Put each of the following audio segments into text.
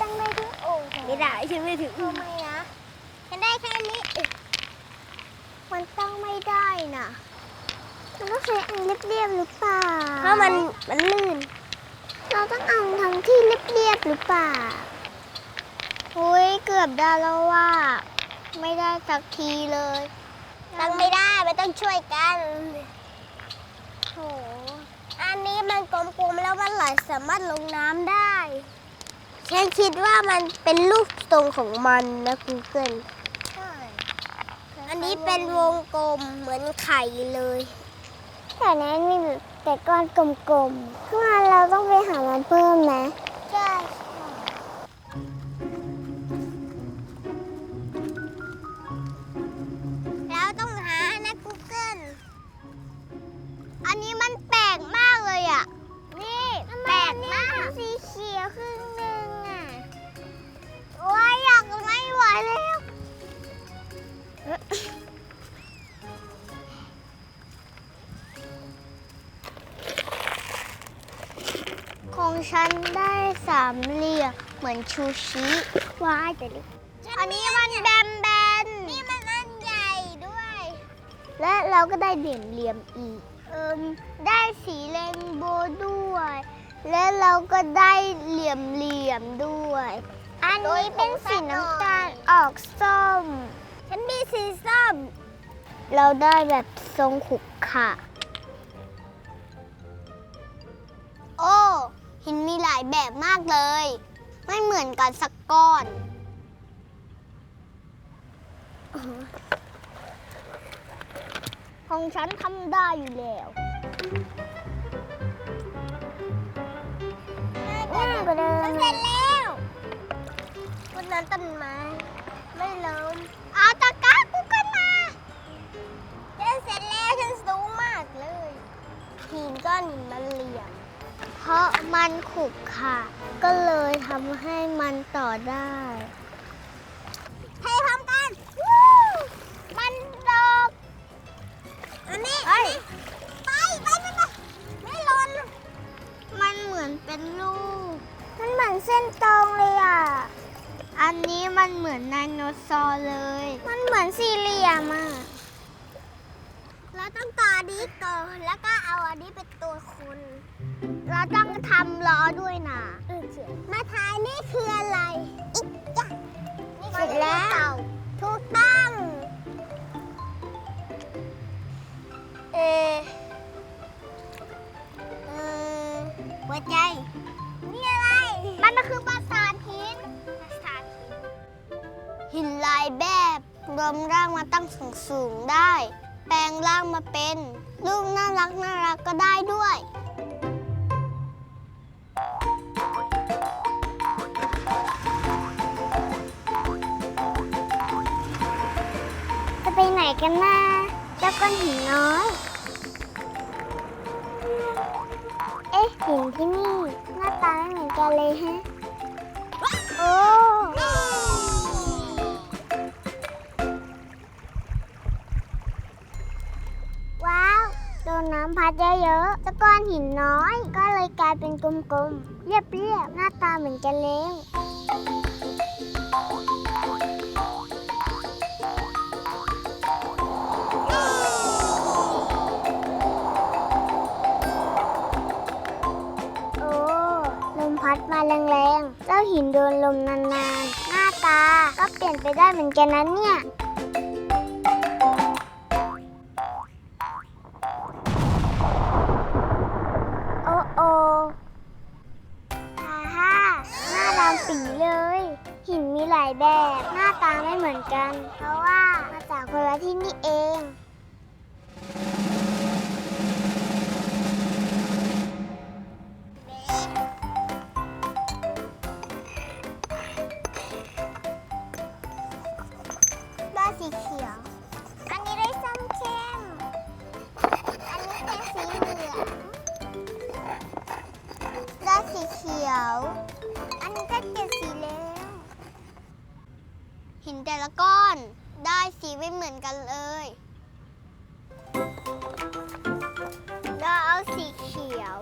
อุ้ยตั้งได้ด้วยโอ้โหไม่ได้ฉันไม่ถึงทำไมนะฉันได้แค่นี้เอ๊ะมันตั้งไม่ได้น่ะ มันต้องใช้อันเรียบๆหรือเปล่า เพราะมันมันลื่น เราต้องเอาทั้งที่เรียบๆหรือเปล่าอุ้ยเกือบได้แล้วว่า ไม่ได้สักทีเลยตั้งไม่ได้ไม่ต้องช่วยกันโหอันนี้มันกลมๆแล้วมันไหลสามารถลงน้ำได้ ฉันคิดว่ามันเป็นรูปทรงของมันนะกูเกิลใช่อันนี้เป็นวงกลมเหมือนไข่เลย แต่นั้นมีแต่ก้อนกลมๆถ้างั้นเราต้องไปหามันเพิ่มไห ของฉันได้สามเหลี่ยมเหมือนชูชิว้ายแต่ดิอันนี้มันแบนแบนนี่มันอันใหญ่ด้วย และเราก็ได้เหลี่ยมเหลี่ยมๆอีกเอิมได้สีเรนโบว์ด้วย และเราก็ได้เหลี่ยมเหลี่ยมๆด้วย อันนี้เป็นสีน้ำตาลออกส้ม ฉันมีสีส้ม เราได้แบบทรงขุกขะ หินมีหลายแบบมากเลย ไม่เหมือนกันสักก้อน ของฉันทำได้อยู่แล้วง่ายกว่าเดิมเสร็จแล้วคนนั้นต้นไม้ไม่ มันขรุขระก็เลยทำให้มันต่อได้เทพร้อมกันมันดอกอันนี้เฮ้ยไปไปไปไปไม่หล่นมันเหมือนเป็นลูก มันเหมือนเส้นตรงเลยอะ อันนี้มันเหมือนไดโนเสาร์เลย มันเหมือนสี่เหลี่ยมอะ เราต้องต่ออันนี้ก่อนแล้วก็เอาอันนี้เป็นตัวคน เราต้องทำล้อด้วยนะมาทายนี่คืออะไรอีกจ้ะนี่เสร็จแล้วเต่าถูกต้องเออเออหัวใจ นี่อะไร มันก็คือปราสาทหินปราสาทหินลายแบบรวมร่างมาตั้งสูงสูงๆได้ แปลงร่างมาเป็นลูกน่ารักน่ารักก็ได้ด้วย กันนะเจ้าก้อนหินน้อย เอ๊ะหินที่นี่หน้าตาไม่เหมือนกันเลยฮะ โอ้ว้าวโดนน้ำพัดเยอะๆเจ้าก้อนหินน้อย ก็เลยกลายเป็นกลมๆ เรียบๆ หน้าตาเหมือนกันแล้ว หินโดนลมนานๆ หน้าตาก็เปลี่ยนไปได้เหมือนกันนะเนี่ย เขียว อันนี้ก็เจ็สีแล้ว หินแต่ละก้อนได้สีไม่เหมือนกันเลย เราเอาสีเขียว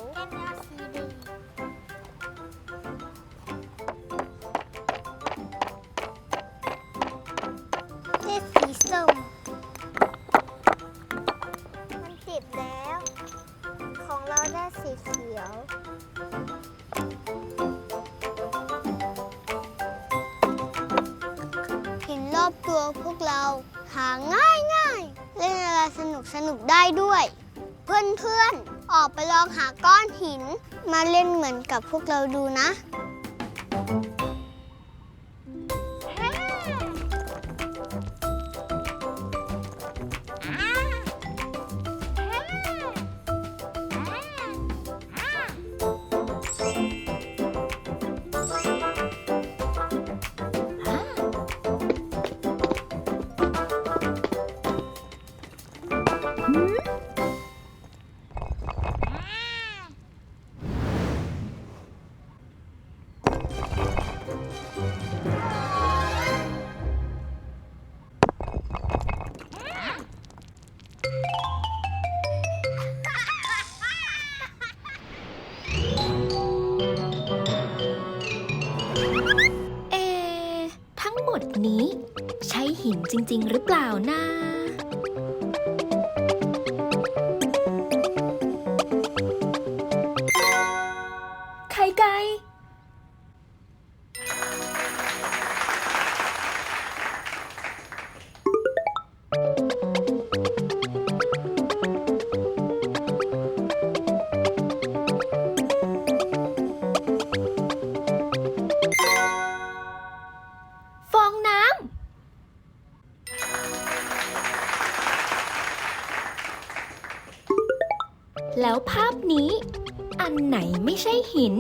ตัวพวกเราหาง่ายง่ายเล่นอะไรสนุกสนุกได้ด้วย เพื่อนเพื่อนออกไปลองหาก้อนหิน มาเล่นเหมือนกับพวกเราดูนะ เอ ทั้งหมดนี้ ใช่หินจริง ๆ หรือเปล่านะ ไข่ไก่ฟองน้ำ แล้วภาพนี้ อันไหนไม่ใช่หิน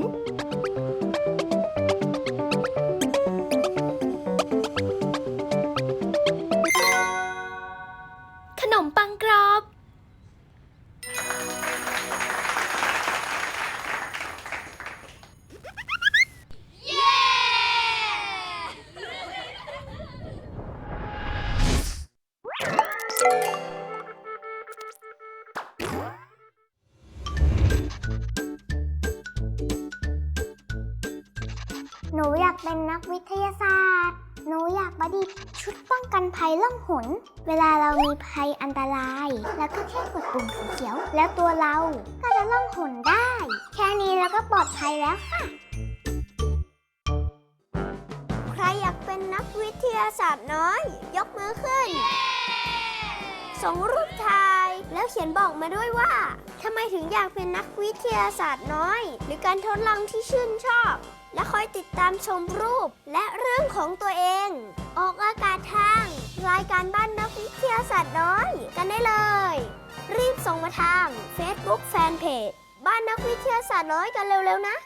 เป็นนักวิทยาศาสตร์ หนูอยากประดิษฐ์ชุดป้องกันภัยล่องหน เวลาเรามีภัยอันตราย แล้วก็แค่กดปุ่มสีเขียว แล้วตัวเราก็จะล่องหนได้ แค่นี้เราก็ปลอดภัยแล้วค่ะ ใครอยากเป็นนักวิทยาศาสตร์น้อย ยกมือขึ้น ส่งรูปถ่าย แล้วเขียนบอกมาด้วยว่าทำไมถึงอยากเป็นนักวิทยาศาสตร์น้อย หรือการทดลองที่ชื่นชอบ และคอยติดตามชมรูปและเรื่องของตัวเอง ออกอากาศทาง รายการบ้านนักวิทยาศาสตร์น้อยกันได้เลย รีบส่งมาทาง Facebook Fanpage บ้านนักวิทยาศาสตร์น้อยกันเร็วๆนะ